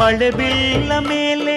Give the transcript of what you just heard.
ಮಳೆ ಬೀಳ ಮೇಲೆ